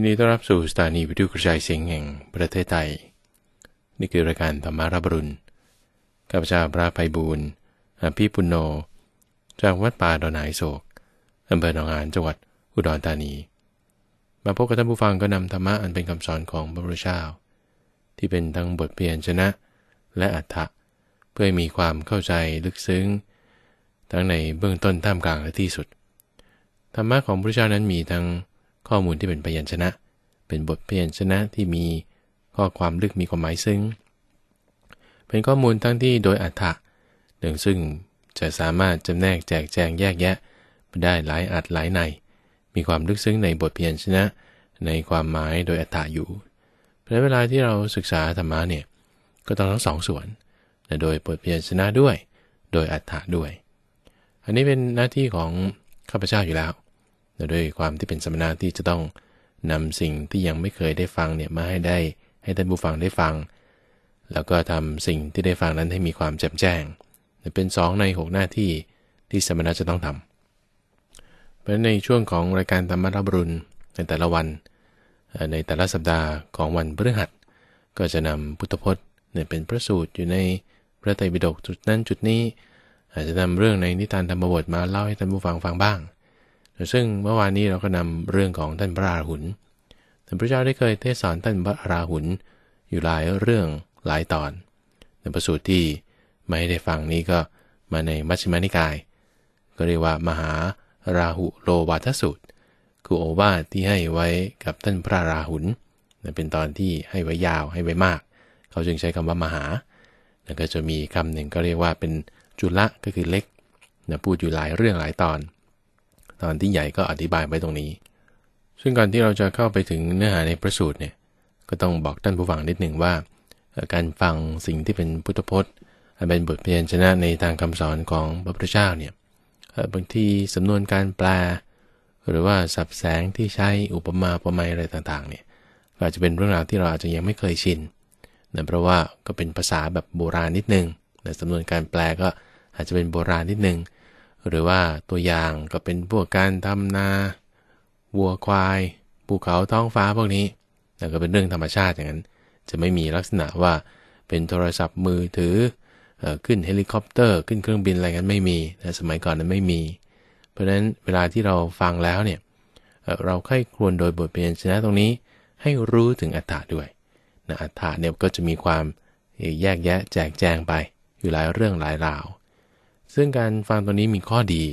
ยินดีต้อนรับสู่สถานีวิทยุกระจายเสียงแห่งประเทศไทย นี่คือรายการธรรมารับรุณข้าพเจ้าพระไพบูลย์อภิปุณโญจากวัดป่าดอนหายโศกอำเภอหนองหานจังหวัดอุดรธานี มาพบกับท่านผู้ฟังก็นำธรรมะอันเป็นคำสอนของพระพุทธเจ้า ที่เป็นทั้งบทเปลี่ยนชนะ และอัฏฐะเพื่อให้มีความเข้าใจลึกซึ้ง ทั้งในเบื้องต้นท่ามกลางและที่สุด ธรรมะของพระพุทธเจ้านั้นมีทั้ง ข้อมูลที่เป็นพยัญชนะ เป็นบทพยัญชนะที่มีข้อความลึกมีความหมายซึ้ง เป็นข้อมูลทั้งที่โดยอัฏฐะหนึ่งซึ่งจะสามารถจำแนกแจกแจงแยกแยะได้หลายอัดหลายใน มีความลึกซึ้งในบทพยัญชนะ ในความหมายโดยอัฏฐะอยู่เพราะเวลาที่เราศึกษาธรรมะเนี่ยก็ต้องทั้งสองส่วนโดยบทพยัญชนะด้วย โดยอัฏฐะด้วย อันนี้เป็นหน้าที่ของข้าพเจ้าอยู่แล้ว ด้วยความที่เป็นสมณะที่จะต้องนำสิ่งที่ยังไม่เคยได้ฟังเนี่ยมาให้ได้ ให้ท่านผู้ฟังได้ฟัง แล้วก็ทำสิ่งที่ได้ฟังนั้นให้มีความแจ่มแจ้ง เป็นสองในหกหน้าที่ที่สมณะจะต้องทำเพราะในช่วงของรายการธรรมรับรุณในแต่ละวัน ในแต่ละสัปดาห์ของวันพฤหัส ก็จะนำพุทธพจน์เนี่ยเป็นพระสูตรอยู่ในพระไตรปิฎกจุดนั้นจุดนี้ อาจจะนำเรื่องในนิทานธรรมบทมาเล่าให้ท่านผู้ฟังฟังบ้าง ซึ่งเมื่อวานนี้เราก็นำเรื่องของท่านพระราหุลท่านพระเจ้าได้เคยเทศสอนท่านพระราหุลอยู่หลายเรื่องหลายตอน ในประสูตรที่ไม่ได้ฟังนี้ก็มาในมัชฌิมานิกาย ก็เรียกว่ามหาราหุโลวาทสูตร คือโอวาทที่ให้ไว้กับท่านพระราหุลเป็นตอนที่ให้ไว้ยาวให้ไว้มาก เขาจึงใช้คำว่ามหาแล้วก็จะมีคำหนึ่งก็เรียกว่าเป็นจุลละก็คือเล็กนะพูดอยู่หลายเรื่องหลายตอน ตอนที่ใหญ่ก็อธิบายไว้ตรงนี้ ซึ่งก่อนที่เราจะเข้าไปถึงเนื้อหาในพระสูตรเนี่ยก็ต้องบอกท่านผู้ฟังนิดหนึ่งว่า การฟังสิ่งที่เป็นพุทธพจน์เป็นบทเพียนชนะในทางคำสอนของพระพุทธเจ้าเนี่ยบางทีสำนวนการแปล หรือว่าสับแสงที่ใช้อุปมาอุปไมยอะไรต่างๆเนี่ยอาจจะเป็นเรื่องราวที่เราอาจจะยังไม่เคยชินนะเพราะว่าก็เป็นภาษาแบบโบราณนิดนึงแต่สำนวนการแปลก็อาจจะเป็นโบราณนิดนึง หรือว่าตัวอย่างก็เป็นพวกการทำนา วัวควายภูเขาท้องฟ้าพวกนี้แต่ก็เป็นเรื่องธรรมชาติอย่างนั้น จะไม่มีลักษณะว่าเป็นโทรศัพท์มือถือขึ้นเฮลิคอปเตอร์ ขึ้นเครื่องบินอะไรกันไม่มีนะสมัยก่อนนั้นไม่มี เพราะฉะนั้นเวลาที่เราฟังแล้วเนี่ยเราใคร่ครวญโดยบทเรียนชนะตรงนี้ให้รู้ถึงอัฏฐาด้วยนะอัฏฐาเนี่ยก็จะมีความแยกแยะแจกแจงไปอยู่หลายเรื่องหลายราว ซึ่งการฟังตัวนี้มีข้อดี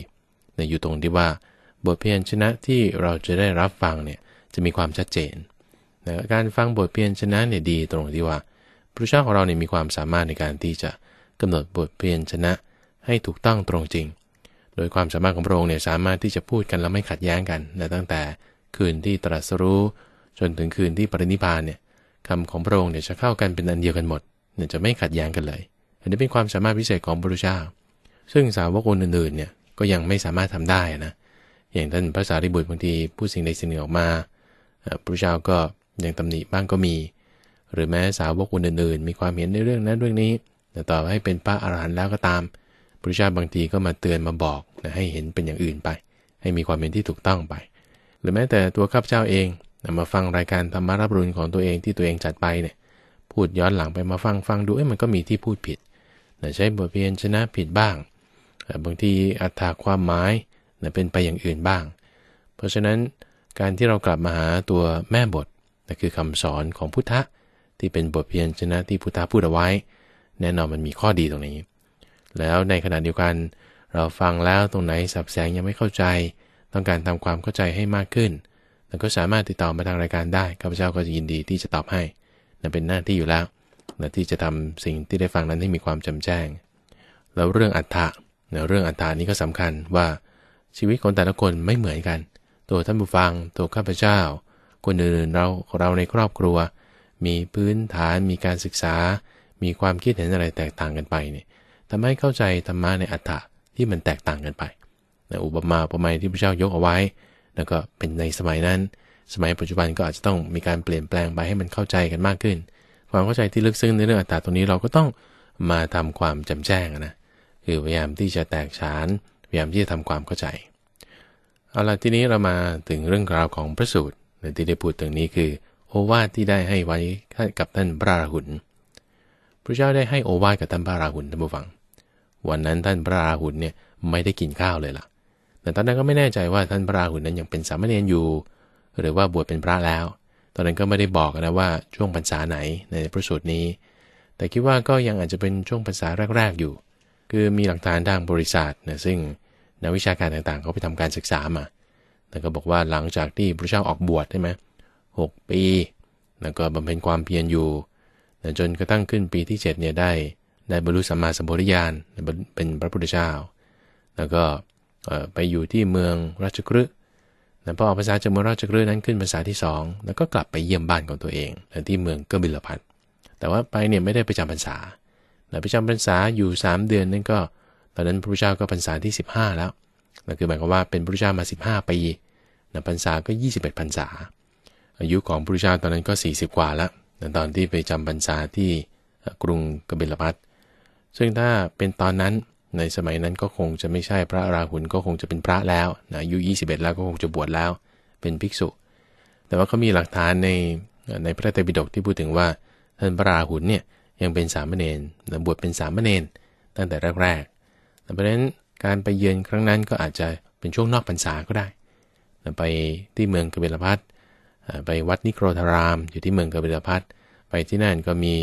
ในอยู่ตรงที่ว่าบทเพียนชนะที่เราจะได้รับฟังเนี่ยจะมีความชัดเจนนะการฟังบทเพียนชนะเนี่ยดีตรงที่ว่าพระเจ้าของเราเนี่ยมีความสามารถในการที่จะกำหนดบทเพียนชนะให้ถูกต้องตรงจริง โดยความสามารถของพระองค์เนี่ยสามารถที่จะพูดกันแล้วไม่ขัดแย้งกันนะตั้งแต่คืนที่ตรัสรู้ จนถึงคืนที่ปรินิพานเนี่ยคำของพระองค์เนี่ยจะเข้ากันเป็นอันเดียวกันหมดเนี่ยจะไม่ขัดแย้งกันเลย อันนี้เป็นความสามารถพิเศษของพระเจ้า ซึ่งสาวกคนอื่นๆเนี่ยก็ยังไม่สามารถทำได้นะอย่างท่านพระสารีบุตรบางทีพูดสิ่งใดสิ่งหนึ่งออกมาพระเจ้าก็ยังตำหนิบ้างก็มี หรือแม้สาวกคนอื่นๆมีความเห็นในเรื่องนั้นเรื่องนี้ แต่ต่อให้เป็นพระอรหันต์แล้วก็ตามพระเจ้าบางทีก็มาเตือนมาบอกนะให้เห็นเป็นอย่างอื่นไป ให้มีความเห็นที่ถูกต้องไป หรือแม้แต่ตัวข้าพเจ้าเองมาฟังรายการธรรมารับรุนของตัวเองที่ตัวเองจัดไปเนี่ยพูดย้อนหลังไปมาฟังฟังดูเอ้มันก็มีที่พูดผิดใช้บทเพียนชนะผิดบ้าง บางทีอัตถาความหมายนะเป็นไปอย่างอื่นบ้าง เพราะฉะนั้นการที่เรากลับมาหาตัวแม่บทนะคือคำสอนของพุทธะที่เป็นบทเพียนชนะที่พุทธะพูดเอาไว้ แน่นอนมันมีข้อดีตรงนี้ แล้วในขณะเดียวกัน เราฟังแล้วตรงไหนสับแสงยังไม่เข้าใจ ต้องการทำความเข้าใจให้มากขึ้นเราก็สามารถติดต่อมาทางรายการได้ข้าพเจ้าก็จะยินดีที่จะตอบให้นั่นเป็นหน้าที่อยู่แล้วนะที่จะทำสิ่งที่ได้ฟังนั้นให้มีความจำแจ้ง แล้วเรื่องอัฏฐะ เรื่องอัฏฐานี้ก็สำคัญว่าชีวิตของแต่ละคนไม่เหมือนกัน ตัวท่านผู้ฟัง ตัวข้าพเจ้า คนอื่นเราเราในครอบครัว มีพื้นฐานมีการศึกษา มีความคิดเห็นอะไรแตกต่างกันไปเนี่ยทำให้เข้าใจธรรมะในอัฏฐะที่มันแตกต่างกันไปนะอุปมาอุปไมยที่พระเจ้ายกเอาไว้ แล้วก็เป็นในสมัยนั้น สมัยปัจจุบันก็อาจจะต้องมีการเปลี่ยนแปลงไปให้มันเข้าใจกันมากขึ้น ความเข้าใจที่ลึกซึ้งในเรื่องอัตตาตรงนี้เราก็ต้องมาทำความจำแจ้งนะ คือพยายามที่จะแตกฉานพยายามที่จะทำความเข้าใจเอาละทีนี้เรามาถึงเรื่องราวของพระสูตรที่ได้พูดถึงนี้คือ โอวาทที่ได้ให้ไว้กับท่านพระราหุลพระเจ้าได้ให้โอวาทกับท่านพระราหุลท่านผู้ฟัง วันนั้นท่านพระราหุลเนี่ยไม่ได้กินข้าวเลยล่ะ แต่ตอนนั้นก็ไม่แน่ใจว่าท่านพระราหุลนั้นยังเป็นสามเณรอยู่ หรือว่าบวชเป็นพระแล้ว ตอนนั้นก็ไม่ได้บอกนะว่าช่วงพรรษาไหนในพระสูตรนี้ แต่คิดว่าก็ยังอาจจะเป็นช่วงพรรษาแรก ๆอยู่ คือมีหลักฐานทางบริษัทนะซึ่งนักวิชาการต่างๆเขาไปทำการศึกษามา แล้วก็บอกว่าหลังจากที่พระเจ้าออกบวชใช่ไหมหกปี แล้วก็บำเพ็ญความเพียรอยู่ จนกระทั่งขึ้นปีที่7เนี่ยได้ได้บรรลุสัมมาสัมปวิญญาณเป็นพระพุทธเจ้า แล้วก็ไปอยู่ที่เมืองราชกฤห์พอออกภาษาจากเมืองราชกฤห์นั้นขึ้นภาษาที่ 2 แล้วก็กลับไปเยี่ยมบ้านของตัวเองที่เมืองกบิลพัทแต่ว่าไปเนี่ยไม่ได้ไปจำพรรษา ไปจำพรรษาอยู่ 3 เดือนนั่นก็ ตอนนั้นพระพุทธเจ้าก็พรรษาที่ 15 แล้วนั่นคือหมายความว่าเป็นพระพุทธเจ้ามา 15 ปีนะพรรษาก็ 21พรรษา อายุของพระพุทธเจ้าตอนนั้นก็ 40 กว่าแล้วตอนที่ไปจำพรรษาที่กรุงกบิลพัทซึ่งถ้าเป็นตอนนั้นในสมัยนั้นก็คงจะไม่ใช่พระราหุลก็คงจะเป็นพระแล้วนะอายุ 21 แล้วก็คงจะบวชแล้ว เป็นภิกษุ แต่ว่าเขามีหลักฐานในในพระไตรปิฎกที่พูดถึงว่าท่านพระราหุลเนี่ย ยังเป็นสามเณรบวชเป็นสามเณรตั้งแต่แรกๆเพราะฉะนั้นการไปเยือนครั้งนั้นก็อาจจะเป็นช่วงนอกพรรษาก็ได้ ไปที่เมืองกบิลพัทไปวัดนิโครธาราม อยู่ที่เมืองกบิลพัทไปที่นั่นก็มี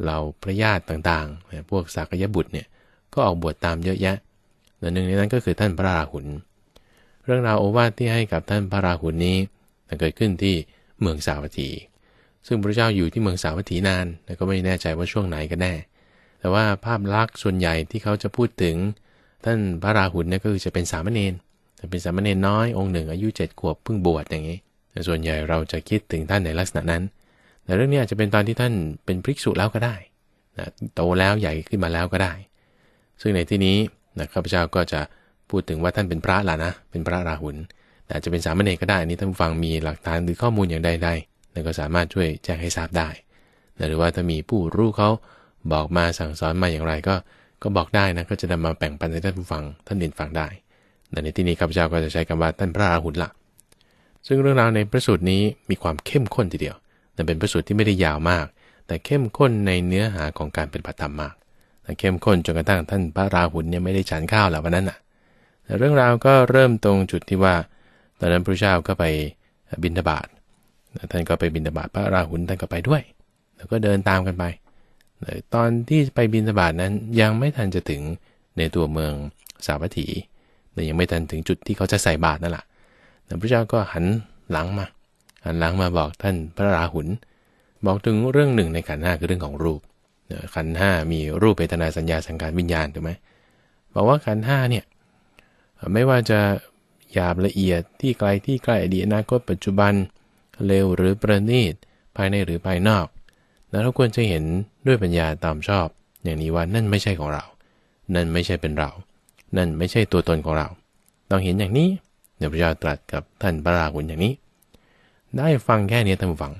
เหล่าพระญาติต่างๆ พวกสากยบุตรเนี่ยก็ออกบวชตามเยอะแยะหนึ่งในนั้นก็คือท่านพระราหุล เรื่องราวโอวาทที่ให้กับท่านพระราหุลนี้เกิดขึ้นที่เมืองสาวัตถี ซึ่งพระเจ้าอยู่ที่เมืองสาวัตถีนานแต่ก็ไม่แน่ใจว่าช่วงไหนกันแน่ แต่ว่าภาพลักษณ์ส่วนใหญ่ที่เขาจะพูดถึง ท่านพระราหุลเนี่ยก็คือจะเป็นสามเณรแต่เป็นสามเณรน้อยองค์หนึ่งอายุเจ็ดขวบเพิ่งบวชอย่างนี้แต่ส่วนใหญ่เราจะคิดถึงท่านในลักษณะนั้น แต่เรื่องนี้อาจจะเป็นตอนที่ท่านเป็นพริกษุแล้วก็ได้นะโตแล้วใหญ่ขึ้นมาแล้วก็ได้ ซึ่งในที่นี้นะข้าพเจ้าก็จะพูดถึงว่าท่านเป็นพระล่ะนะ เป็นพระราหุลแต่จะเป็นสามเณรก็ได้อันนี้ท่านฟังมีหลักฐานหรือข้อมูลอย่างใดๆ นั่นก็สามารถช่วยแจ้งให้ทราบได้นะหรือว่าถ้ามีผู้รู้เขาบอกมาสั่งสอนมาอย่างไรก็ก็บอกได้นะก็จะนำมาแบ่งปันให้ท่านผู้ฟังท่านเดินฟังได้แต่ในที่นี้ข้าพเจ้าก็จะใช้คำว่าท่านพระราหุลละซึ่งเรื่องราวในพระสูตรนี้มีความเข้มข้นทีเดียวแต่เป็นพระสูตรที่ไม่ได้ยาวมาก แต่เข้มข้นในเนื้อหาของการเป็นปฏิธรรมมากแต่เข้มข้นจนกระทั่งท่านพระราหุลเนี่ยไม่ได้ฉันข้าวแล้ววันนั้นน่ะแต่เรื่องราวก็เริ่มตรงจุดที่ว่า ตอนนั้นพระเจ้าก็ไปบินทบาท ท่านก็ไปบินทบาทพระราหุลท่านก็ไปด้วย แล้วก็เดินตามกันไป ตอนที่ไปบินทบาทนั้นยังไม่ทันจะถึงในตัวเมืองสาวัตถีแต่ยังไม่ทันถึงจุดที่เขาจะใส่บาตรนั่นแหละแต่พระเจ้าก็หันหลังมา หันหลังมาบอกท่านพระราหุลบอกถึงเรื่องหนึ่งในขันห้าคือเรื่องของรูปขันห้ามีรูปเวทนาสัญญาสังขารวิญญาณถูกไหมบอกว่าขันห้าเนี่ยไม่ว่าจะหยาบละเอียดที่ไกลที่ใกล้อดีตอนาคตปัจจุบันเร็วหรือประณีต ภายในหรือภายนอกแล้วเราควรจะเห็นด้วยปัญญาตามชอบ อย่างนี้ว่านั่นไม่ใช่ของเรา นั่นไม่ใช่เป็นเรา นั่นไม่ใช่ตัวตนของเรา ต้องเห็นอย่างนี้เดี๋ยวพระเจ้าตรัสกับท่านพระราหุลอย่างนี้ ได้ฟังแค่นี้ท่านฟัง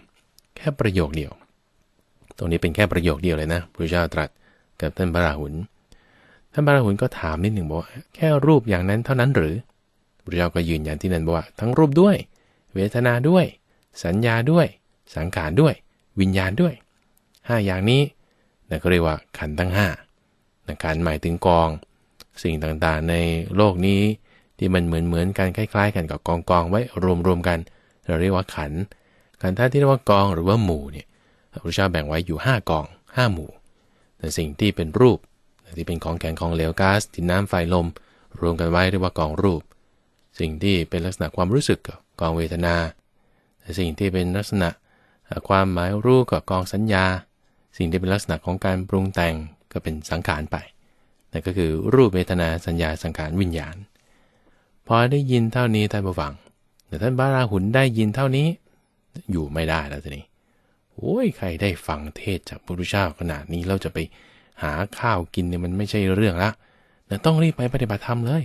แค่ประโยคเดียว ตรงนี้เป็นแค่ประโยคเดียวเลยนะพระเจ้าตรัสกับท่านพระราหุลท่านพระราหุลก็ถามนิดหนึ่งบอกว่าแค่รูปอย่างนั้นเท่านั้นหรือพระเจ้าก็ยืนยันที่นั่นบอกว่าทั้งรูปด้วย เวทนาด้วย สัญญาด้วย สังขารด้วย วิญญาณด้วย 5 อย่างนี้นะก็เรียกว่าขันทั้ง5นะขันหมายถึงกอง สิ่งต่างๆในโลกนี้ที่มันเหมือนเหมือนกันคล้ายๆ กันกับกองกองไว้รวมๆกัน เราเรียกว่าขัน ขันท่าที่เรียกว่ากองหรือว่าหมู่เนี่ยพระพุทธเจ้าแบ่งไว้อยู่ 5 กอง 5 หมู่แต่สิ่งที่เป็นรูปที่เป็นของแข็งของเหลวก๊าซดินน้ำไฟลม รวมกันไว้เรียกว่ากองรูป สิ่งที่เป็นลักษณะความรู้สึกกองเวทนา สิ่งที่เป็นลักษณะความหมายรู้กับกองสัญญา สิ่งที่เป็นลักษณะของการปรุงแต่งก็เป็นสังขารไปนั่นก็คือรูปเวทนาสัญญาสังขารวิญญาณ พอได้ยินเท่านี้ท่านผู้ฟังแต่ท่านพระราหุลได้ยินเท่านี้ อยู่ไม่ได้แล้วทีนี้โอ้ยใครได้ฟังเทศจากพระพุทธเจ้าขนาดนี้เราจะไปหาข้าวกินเนี่ยมันไม่ใช่เรื่องละแต่ต้องรีบไปปฏิบัติธรรมเลย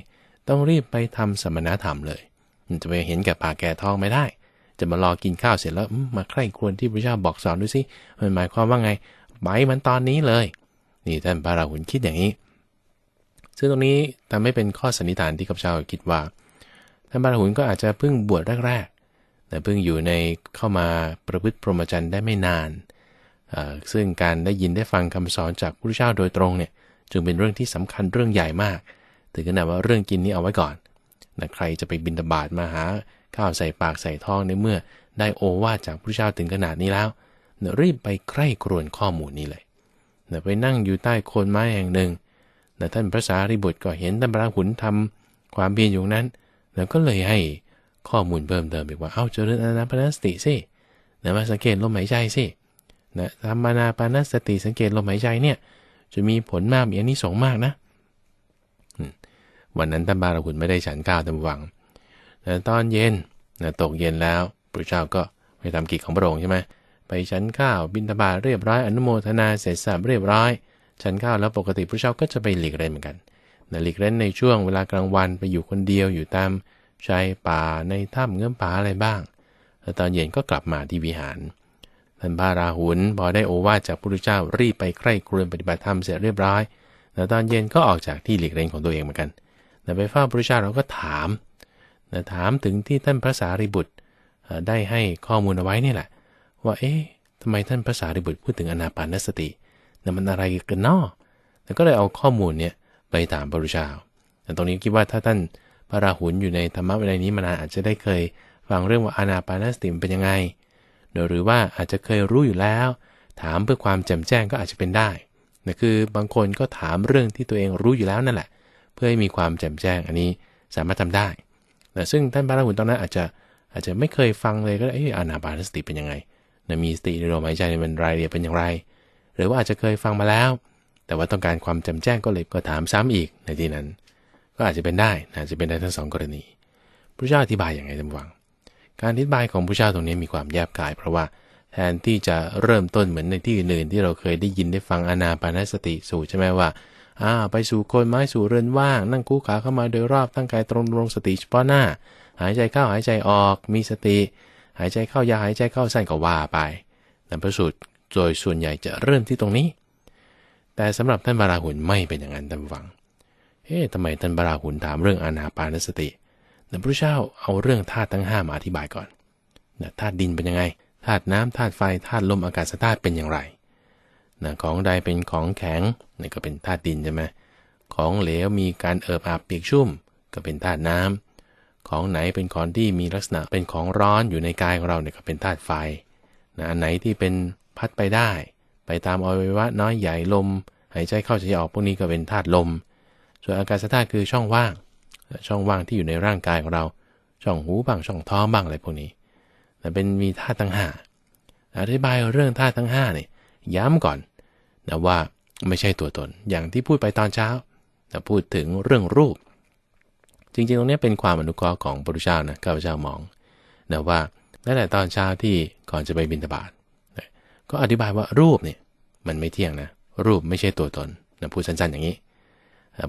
ต้องรีบไปทำสมณธรรมเลย มันจะไปเห็นแก่ปากแก่ท้องไม่ได้ จะมารอกินข้าวเสร็จแล้วมาใคร่ควญที่พระเจ้าบอกสอนดูสิมันหมายความว่าไงไปมันตอนนี้เลย นี่ท่านพระราหุลคิดอย่างนี้ ซึ่งตรงนี้ทำให้เป็นข้อสันนิษฐานที่ข้าพเจ้าคิดว่าท่านพระราหุลก็อาจจะเพิ่งบวชแรกๆแต่เพิ่งอยู่ในเข้ามาประพฤติพรหมจรรย์ได้ไม่นานซึ่งการได้ยินได้ฟังคำสอนจากพระเจ้าโดยตรงเนี่ยจึงเป็นเรื่องที่สำคัญเรื่องใหญ่มาก ถึงขนาดว่าเรื่องกินนี้เอาไว้ก่อนนะใครจะไปบินตบาทมาหา ข้าวใส่ปากใส่ท้องในเมื่อ ได้โอวาจากพระเจ้าถึงขนาดนี้แล้วนะรีบไปใคร่ครวญข้อมูลนี้เลยนะไปนั่งอยู่ใต้โคนไม้แห่งหนึ่งนะท่านพระสารีบุตรก็เห็นท่านพระหุนทำความเพียรอยู่นั้นนะก็เลยให้ข้อมูลเพิ่มเติมอีกว่า เอ้าเจริญอนาปานสติสินะมาสังเกตลมหายใจสินะทำมานาปานสติสังเกตลมหายใจเนี่ย จะมีผลมากมีอันนี้สงมากนะ วันนั้นท่านบาราหุนไม่ได้ฉันข้าวตำวัง แต่ตอนเย็นนะตกเย็นแล้วพระเจ้าก็ไปทำกิจของพระองค์ใช่ไหมไปฉันข้าวบินตบาเรียบร้อยอนุโมทนาเสร็จสับเรียบร้อยฉันข้าวแล้วปกติพระเจ้าก็จะไปหลีกเล่นเหมือนกันนะหลีกเล่นในช่วงเวลากลางวันไปอยู่คนเดียวอยู่ตามชายป่าในถ้ำเงื่อมป่าอะไรบ้างแล้วตอนเย็นก็กลับมาที่วิหารท่านพระราหุลพอได้โอวาจากพระพุทธเจ้ารีบไปใคร่ครวญปฏิบัติธรรมเสร็จเรียบร้อยแล้วตอนเย็นก็ออกจากที่หลีกเล่นของตัวเองเหมือนกันแต่ไปเฝ้าพระพุทธเจ้าเราก็ถาม ถามถึงที่ท่านพระสารีบุตรได้ให้ข้อมูลเอาไว้นี่แหละ ว่าเอ๊ะทำไมท่านพระสารีบุตรพูดถึงอนาปานสตินั่นมันอะไรกันนอแล้วก็เลยเอาข้อมูลเนี่ยไปถามพระพุทธเจ้าแต่ตรงนี้คิดว่าถ้าท่านพระราหุลอยู่ในธรรมะวินัยนี้มานานอาจจะได้เคยฟังเรื่องว่าอนาปานสติเป็นยังไงหรือว่าอาจจะเคยรู้อยู่แล้ว ถามเพื่อความแจ่มแจ้งก็อาจจะเป็นได้นะคือบางคนก็ถามเรื่องที่ตัวเองรู้อยู่แล้วนั่นแหละ เพื่อให้มีความแจ่มแจ้งอันนี้สามารถทำได้ นะซึ่งท่านพระราหุลตอนนั้นอาจจะอาจจะไม่เคยฟังเลยก็ได้อานาปานสติเป็นยังไงนะมีสติในลมหายใจเป็นรายละเอียดเป็นอย่างไร หรือว่าอาจจะเคยฟังมาแล้ว แต่ว่าต้องการความจ่มแจ้งก็เลยก็ถามซ้ำอีกในที่นั้น ก็อาจจะเป็นได้อาจจะเป็นได้ทั้งสองกรณีพระเจ้าอธิบายอย่างไรท่านฟัง การอธิบายของพระเจ้าตรงนี้มีความแยบกาย เพราะว่าแทนที่จะเริ่มต้นเหมือนในที่อื่นที่เราเคยได้ยินได้ฟังอนาปานสติสูตรใช่ไหมว่า อ่าไปสู่โคนไม้สู่เรือนว่าง นั่งคู่ขาเข้ามาโดยรอบตั้งกายตรงลงสติเฉพาะหน้า หายใจเข้าหายใจออกมีสติ หายใจเข้ายาหายใจเข้าสั้นก็ว่าไปแต่พระสูตรโดยส่วนใหญ่จะเริ่มที่ตรงนี้ แต่สำหรับท่านบาราหุนไม่เป็นอย่างนั้นท่านฟังเฮ้ทำไมท่านบาราหุนถามเรื่องอานาปานสติแต่พระเจ้าเอาเรื่องธาตุทั้ง5มาอธิบายก่อนธาตุดินเป็นยังไงธาตุน้ำธาตุไฟธาตุลมอากาศธาตุเป็นอย่างไร นะของใดเป็นของแข็งนี่ก็เป็นธาตุดินใช่ไหมของเหลวมีการเอิบอาบเปียกชุ่ม ก็เป็นธาตุน้ำของไหนเป็นของที่มีลักษณะเป็นของร้อนอยู่ในกายของเราเนี่ยก็เป็นธาตุไฟนะอันไหนที่เป็นพัดไปได้ ไปตามอวัยวะน้อยใหญ่ลม หายใจเข้าใจออกพวกนี้ก็เป็นธาตุลม ส่วนอากาศธาตุคือช่องว่าง ช่องว่างที่อยู่ในร่างกายของเรา ช่องหูบ้างช่องท้องบ้างอะไรพวกนี้แต่เป็นมีธาตุทั้งห้าอธิบายเรื่องธาตุทั้งห้าเนี่ยย้ำก่อน นะว่าไม่ใช่ตัวตน อย่างที่พูดไปตอนเช้านะพูดถึงเรื่องรูป จริงๆ ตรงนี้เป็นความอนุเคราะห์ของพระพุทธเจ้านะข้าพเจ้ามองนะว่าตั้งแต่ตอนเช้าที่ก่อนจะไปบิณฑบาตนะก็อธิบายว่ารูปเนี่ยมันไม่เที่ยงนะ รูปไม่ใช่ตัวตนนะพูดสั้นๆอย่างนี้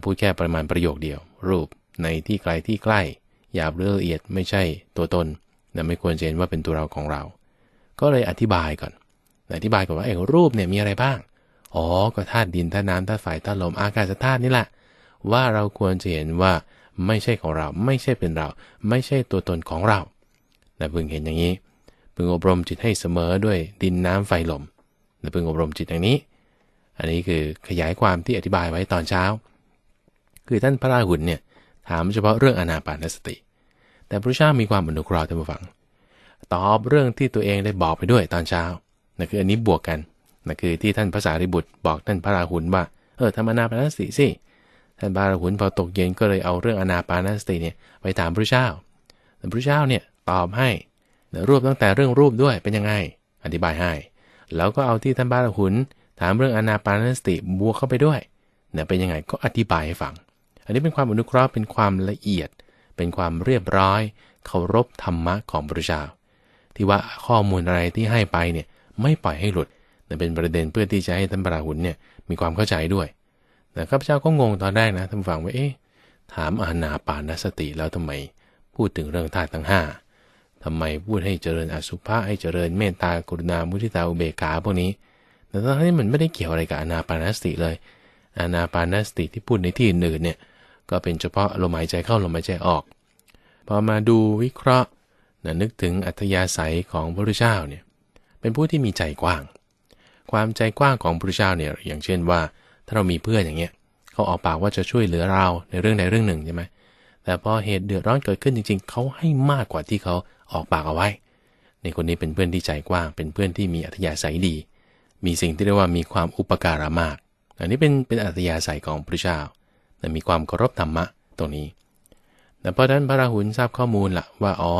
พูดแค่ประมาณประโยคเดียว รูปในที่ไกลที่ใกล้หยาบเรือละเอียดไม่ใช่ตัวตนนะไม่ควรจะเห็นว่าเป็นตัวเราของเรา ก็เลยอธิบายก่อน อธิบายก่อนว่าไอ้รูปเนี่ยมีอะไรบ้าง อ๋อก็ธาตุดินธาตุน้ำธาตุไฟธาตุลมอากาศธาตุนี่แหละ ว่าเราควรจะเห็นว่าไม่ใช่ของเราไม่ใช่เป็นเรา ไม่ใช่ตัวตนของเราแต่พึงเห็นอย่างนี้พึงอบรมจิตให้เสมอด้วยดินน้ำไฟลมแต่พึงอบรมจิตอย่างนี้ อันนี้คือขยายความที่อธิบายไว้ตอนเช้า คือท่านพระราหุลเนี่ยถามเฉพาะเรื่องอนาปานสติ แต่พระเจ้ามีความอนุเคราะห์ท่านผู้ฟัง ตอบเรื่องที่ตัวเองได้บอกไปด้วยตอนเช้านั่นคืออันนี้บวกกัน นั่นคือที่ท่านพระสารีบุตรบอกท่านพระราหุลว่า เออทำอนาปานสติสิ ท่านพระราหุลพอตกเย็นก็เลยเอาเรื่องอนาปานสติเนี่ยไปถามพระเจ้าแต่พระเจ้าเนี่ยตอบให้รวบตั้งแต่เรื่องรูปด้วยเป็นยังไง อธิบายให้ แล้วก็เอาที่ท่านพระราหุลถามเรื่องอนาปานสติบวกเข้าไปด้วยเนี่ยเป็นยังไงก็อธิบายให้ฟัง อันนี้เป็นความอนุเคราะห์เป็นความละเอียด เป็นความเรียบร้อย เคารพธรรมะของพระเจ้าที่ว่าข้อมูลอะไรที่ให้ไปเนี่ยไม่ปล่อยให้หลุด แต่เป็นประเด็นเพื่อที่จะให้ท่านปราหุนเนี่ยมีความเข้าใจด้วยแต่ข้าพเจ้าก็งงตอนแรกนะท่านฟังว่าเอ๊ะถามอานาปานสติแล้วทำไมพูดถึงเรื่องธาตุทั้ง 5ทำไมพูดให้เจริญอสุภะให้เจริญเมตตากรุณามุทิตาอุเบกขาพวกนี้ แต่ตอนนี้มันไม่ได้เกี่ยวอะไรกับอานาปานสติเลย อานาปานสติที่พูดในที่อื่นเนี่ยก็เป็นเฉพาะลมหายใจเข้าลมหายใจออก พอมาดูวิเคราะห์นะนึกถึงอัธยาศัยของพระพุทธเจ้าเนี่ยเป็นผู้ที่มีใจกว้าง ความใจกว้างของพระเจ้าเนี่ยอย่างเช่นว่า ถ้าเรามีเพื่อนอย่างเงี้ยเขาออกปากว่าจะช่วยเหลือเราในเรื่องใดเรื่องหนึ่งใช่ไหมแต่พอเหตุเดือดร้อนเกิดขึ้นจริง ๆเขาให้มากกว่าที่เขาออกปากเอาไว้ในคนนี้เป็นเพื่อนที่ใจกว้าง เป็นเพื่อนที่มีอัธยาศัยดี มีสิ่งที่เรียกว่ามีความอุปการะมาก อันนี้เป็นเป็นอัธยาศัยของพระเจ้าแต่มีความเคารพธรรมะตรงนี้แต่พอนั้นพระราหุลทราบข้อมูลละว่าอ๋อ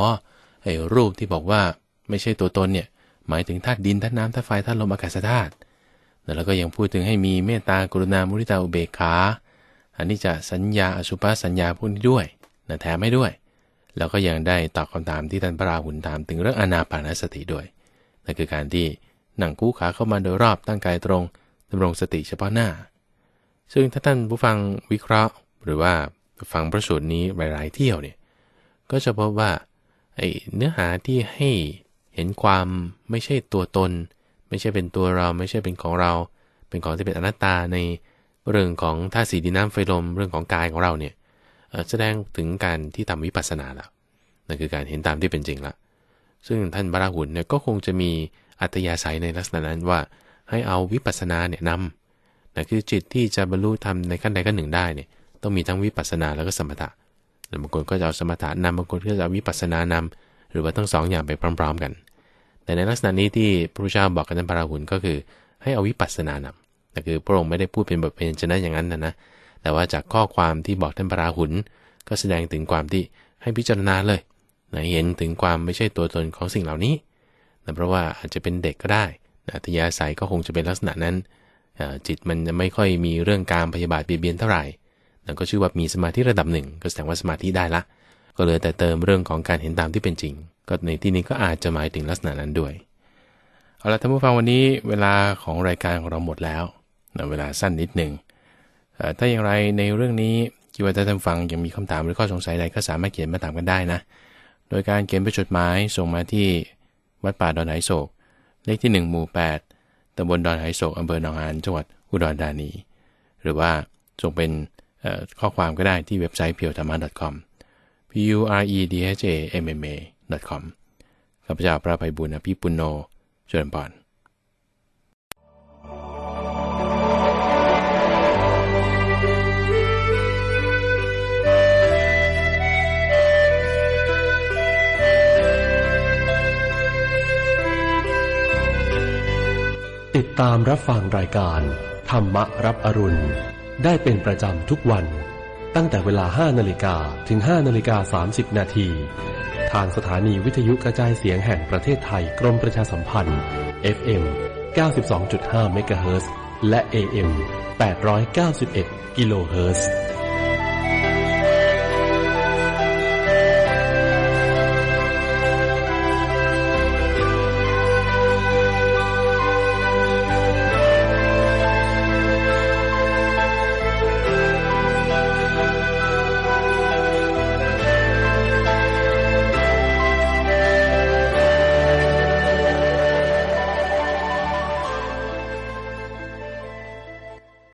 ไอ้รูปที่บอกว่าไม่ใช่ตัวตนเนี่ย หมายถึงธาตุดินธาตุน้ำธาตุไฟธาตุลมอากาศธาตุแล้วก็ยังพูดถึงให้มีเมตตากรุณามุทิตาอุเบกขาอันนี้จะสัญญาอสุภสัญญาพวกนี้ด้วยนะแถมให้ด้วย แล้วก็ยังได้ตอบคำถามที่ท่านพระราหุลถามถึงเรื่องอนาปานสติด้วยนั่นคือการที่นั่งคู่ขาเข้ามาโดยรอบตั้งกายตรงดำรงสติเฉพาะหน้า ซึ่งถ้าท่านผู้ฟังวิเคราะห์ หรือว่าฟังพระสูตรนี้หลาย ๆ เที่ยวเนี่ยก็จะพบว่าไอ้เนื้อหาที่ให้ เห็นความไม่ใช่ตัวตน ไม่ใช่เป็นตัวเราไม่ใช่เป็นของเรา เป็นของที่เป็นอนัตตาในเรื่องของธาตุสีดินน้ำไฟลมเรื่องของกายของเราเนี่ยแสดงถึงการที่ทำวิปัสสนาแล้วนั่นคือการเห็นตามที่เป็นจริงละซึ่งท่านบาราหุนเนี่ยก็คงจะมีอัตยาศัยในลักษณะนั้นว่าให้เอาวิปัสสนาเนี่ยนำนั่นคือจิตที่จะบรรลุธรรมในขั้นใดขั้นหนึ่งได้เนี่ยต้องมีทั้งวิปัสสนาแล้วก็สมถะบางคนก็จะเอาสมถะนำบางคนก็จะเอาวิปัสสนานำหรือว่าทั้งสองอย่างไปพร้อม ๆ กัน แต่ในลักษณะนี้ที่พระพุทธเจ้าบอกกับท่านพระราหุลก็คือ ให้เอาวิปัสสนานำแต่คือพระองค์ไม่ได้พูดเป็นบทเพลงชนะอย่างนั้นนะนะ แต่ว่าจากข้อความที่บอกท่านพระราหุลก็แสดงถึงความที่ให้พิจารณาเลยนะเห็นถึงความไม่ใช่ตัวตนของสิ่งเหล่านี้นะเพราะว่าอาจจะเป็นเด็กก็ได้อัธยาศัยก็คงจะเป็นลักษณะนั้น จิตมันจะไม่ค่อยมีเรื่องการพยาบาทเบียดเบียนเท่าไหร่ก็ชื่อว่ามีสมาธิระดับหนึ่ง ก็แสดงว่าสมาธิได้ละ ก็เลยแต่เติมเรื่องของการเห็นตามที่เป็นจริง ก็ในที่นี้ก็อาจจะหมายถึงลักษณะนั้นด้วย เอาละท่านผู้ฟังวันนี้เวลาของรายการของเราหมดแล้วนะเวลาสั้นนิดหนึ่ง ถ้าอย่างไรในเรื่องนี้คิดว่าถ้าท่านฟังยังมีคำถามหรือข้อสงสัยใดก็สามารถเขียนมาถามกันได้นะ โดยการเขียนไปจดหมายส่งมาที่วัดป่าดอนไหโศก เลขที่ 1 หมู่ 8ตำบลดอนไหโศกอำเภอหนองหานจังหวัดอุดรธานี หรือว่าส่งเป็นข้อความก็ได้ที่เว็บไซต์ p u r e t h a m a com p u r e d h a m m a com ข้าพเจ้าพระภัยบุญอภิปุโนเชิญปอนติดตามรับฟังรายการ ธรรมรับอรุณ ได้เป็นประจำทุกวัน ตั้งแต่เวลา 5 นาฬิกาถึง 5 นาฬิกา 30 นาที ทางสถานีวิทยุกระจายเสียงแห่งประเทศไทยกรมประชาสัมพันธ์ FM 92.5 เมกะเฮิรตซ์และ AM 891 กิโลเฮิรตซ์